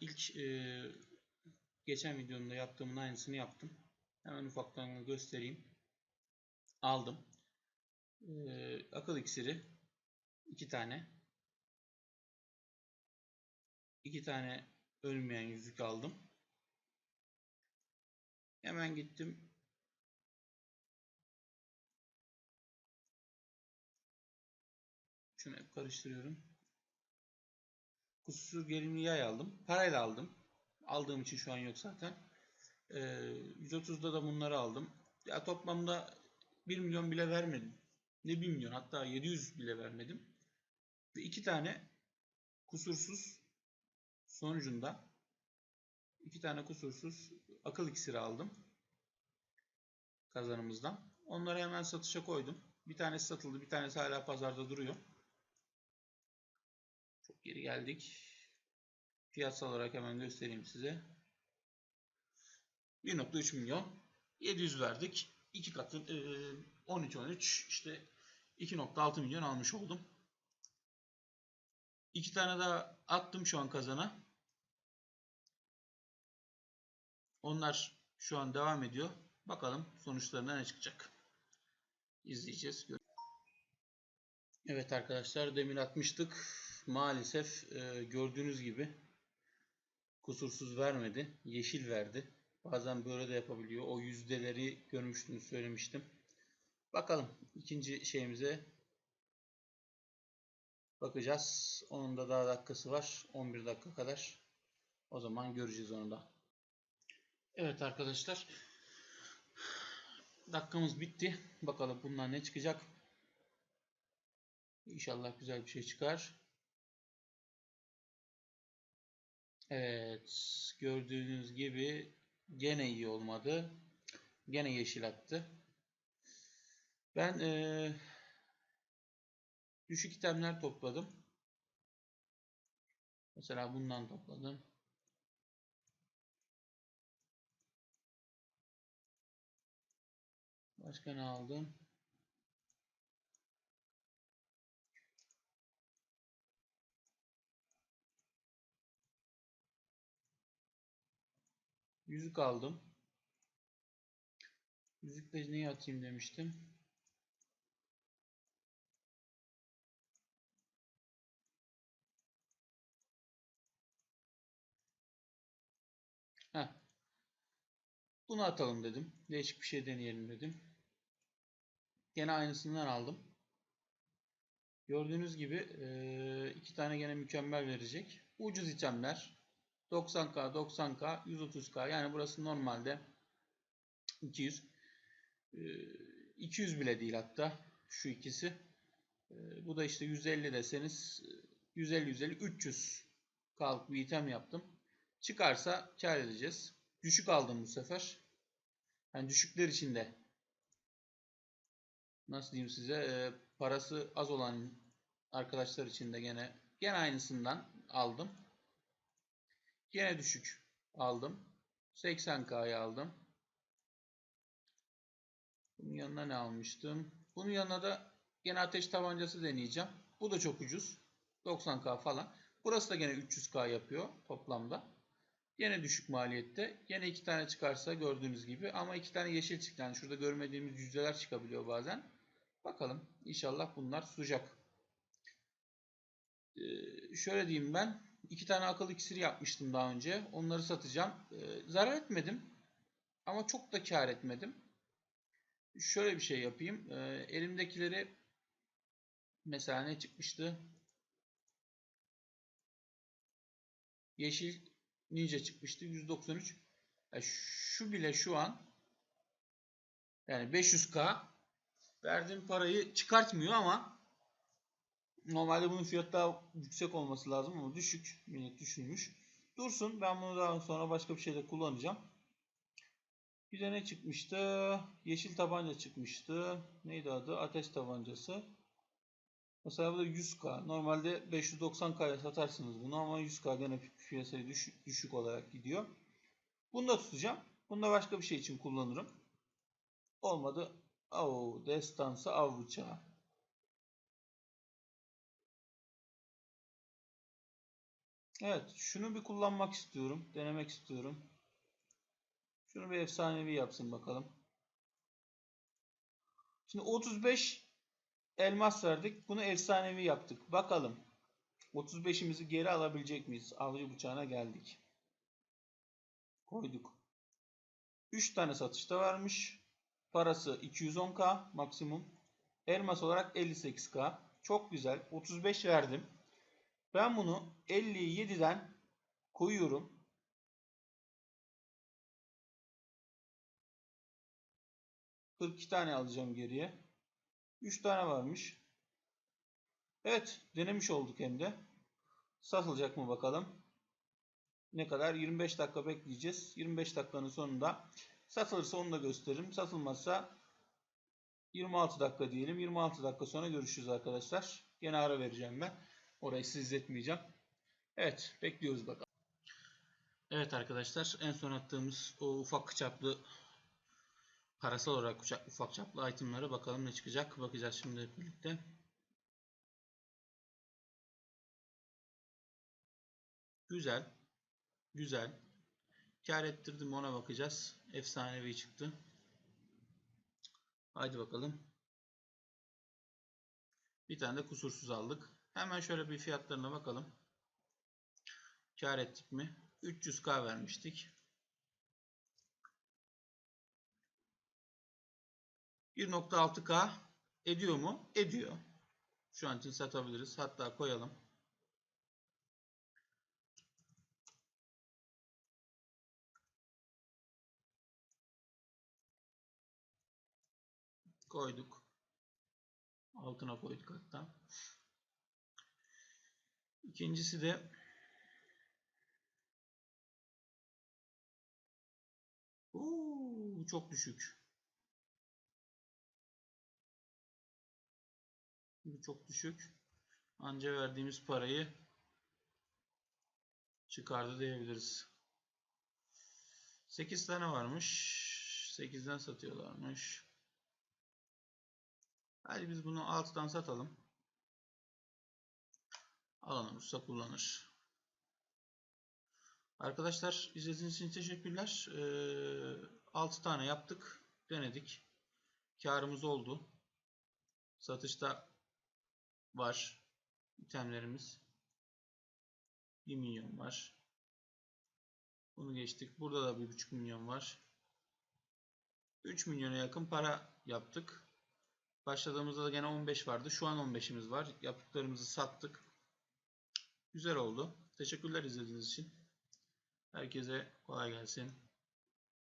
ilk e, geçen videomda yaptığımın aynısını yaptım. Hemen ufaktan göstereyim. Aldım. E, akıl iksiri iki tane. iki tane ölmeyen yüzük aldım. Hemen gittim. Şunu hep karıştırıyorum. Kusursuz gelimli yay aldım. Parayla aldım. Aldığım için şu an yok zaten. Ee, 130'da da bunları aldım. Ya toplamda 1 milyon bile vermedim. Ne 1 milyon hatta 700 bile vermedim. Ve iki tane kusursuz sonucunda iki tane kusursuz akıl iksiri aldım kazanımızdan. Onları hemen satışa koydum. Bir tanesi satıldı, bir tanesi hala pazarda duruyor. Geri geldik. Fiyatsal olarak hemen göstereyim size. 1.3 milyon 700 verdik. 2 katı 13 13 işte 2.6 milyon almış oldum. İki tane daha attım şu an kazana. Onlar şu an devam ediyor. Bakalım sonuçlarına ne çıkacak. İzleyeceğiz. Evet arkadaşlar demin atmıştık. Maalesef e, gördüğünüz gibi kusursuz vermedi. Yeşil verdi. Bazen böyle de yapabiliyor. O yüzdeleri görmüştünüz söylemiştim. Bakalım ikinci şeyimize bakacağız. Onun da daha dakikası var. 11 dakika kadar. O zaman göreceğiz onu da. Evet arkadaşlar. Dakikamız bitti. Bakalım bundan ne çıkacak. İnşallah güzel bir şey çıkar. Evet. Gördüğünüz gibi gene iyi olmadı. Gene yeşil attı. Ben ee, düşük itemler topladım. Mesela bundan topladım. Başka ne aldım? Yüzük aldım. Yüzükle neyi atayım demiştim. Heh. Bunu atalım dedim. Değişik bir şey deneyelim dedim. Gene aynısından aldım. Gördüğünüz gibi iki tane gene mükemmel verecek. Ucuz itemler. 90k, 90k, 130k. Yani burası normalde 200. 200 bile değil hatta şu ikisi. Bu da işte 150 deseniz 150 150 300 kalıp bir item yaptım. Çıkarsa kar edeceğiz. Düşük aldım bu sefer. Yani düşükler için de nasıl diyeyim size e, parası az olan arkadaşlar için de gene gene aynısından aldım. Gene düşük aldım. 80K'yı aldım. Bunun yanına ne almıştım? Bunun yanına da gene ateş tabancası deneyeceğim. Bu da çok ucuz. 90K falan. Burası da gene 300K yapıyor toplamda. Yine düşük maliyette. Yine iki tane çıkarsa gördüğünüz gibi. Ama iki tane yeşil çıktı. Yani şurada görmediğimiz yüzdeler çıkabiliyor bazen. Bakalım. İnşallah bunlar sıcak. Ee, şöyle diyeyim ben. İki tane akıl iksiri yapmıştım daha önce. Onları satacağım. Ee, zarar etmedim. Ama çok da kar etmedim. Şöyle bir şey yapayım. Ee, elimdekileri mesela ne çıkmıştı? Yeşil Ninja çıkmıştı. 193. Yani şu bile şu an yani 500k verdiğim parayı çıkartmıyor ama normalde bunun fiyatı daha yüksek olması lazım ama düşük. Yine düşürmüş. Dursun. Ben bunu daha sonra başka bir şeyde kullanacağım. Bir de ne çıkmıştı? Yeşil tabanca çıkmıştı. Neydi adı? Ateş tabancası. Mesela bu da 100k. Normalde 590k'ya satarsınız bunu ama 100k gene piyasaya düşük, düşük olarak gidiyor. Bunu da tutacağım. Bunu da başka bir şey için kullanırım. Olmadı. Oo, destansı av bıçağı. Evet, şunu bir kullanmak istiyorum. Denemek istiyorum. Şunu bir efsanevi yapsın bakalım. Şimdi 35 elmas verdik. Bunu efsanevi yaptık. Bakalım. 35'imizi geri alabilecek miyiz? Avcı bıçağına geldik. Koyduk. 3 tane satışta varmış. Parası 210k maksimum. Elmas olarak 58k. Çok güzel. 35 verdim. Ben bunu 57'den koyuyorum. ...42 tane alacağım geriye. 3 tane varmış. Evet. Denemiş olduk hem de. Satılacak mı bakalım. Ne kadar? 25 dakika bekleyeceğiz. 25 dakikanın sonunda satılırsa onu da gösteririm. Satılmazsa 26 dakika diyelim. 26 dakika sonra görüşürüz arkadaşlar. Gene ara vereceğim ben. Orayı siz izletmeyeceğim. Evet. Bekliyoruz bakalım. Evet arkadaşlar. En son attığımız o ufak çaplı parasal olarak ufak çaplı itemlara bakalım ne çıkacak. Bakacağız şimdi birlikte. Güzel. Güzel. Kar ettirdim ona bakacağız. Efsanevi çıktı. Haydi bakalım. Bir tane de kusursuz aldık. Hemen şöyle bir fiyatlarına bakalım. Kar ettik mi? 300k vermiştik. 1.6k ediyor mu? Ediyor. Şu an için satabiliriz. Hatta koyalım. koyduk. Altına koyduk hatta. İkincisi de Oo, çok düşük. Çok düşük. Anca verdiğimiz parayı çıkardı diyebiliriz. 8 tane varmış. 8'den satıyorlarmış. Hadi biz bunu 6'dan satalım. Alan olursa kullanır. Arkadaşlar izlediğiniz için teşekkürler. Ee, 6 tane yaptık. Denedik. Karımız oldu. Satışta var. itemlerimiz. 1 milyon var. Bunu geçtik. Burada da 1,5 milyon var. 3 milyona yakın para yaptık. Başladığımızda da gene 15 vardı. Şu an 15'imiz var. Yaptıklarımızı sattık. Güzel oldu. Teşekkürler izlediğiniz için. Herkese kolay gelsin.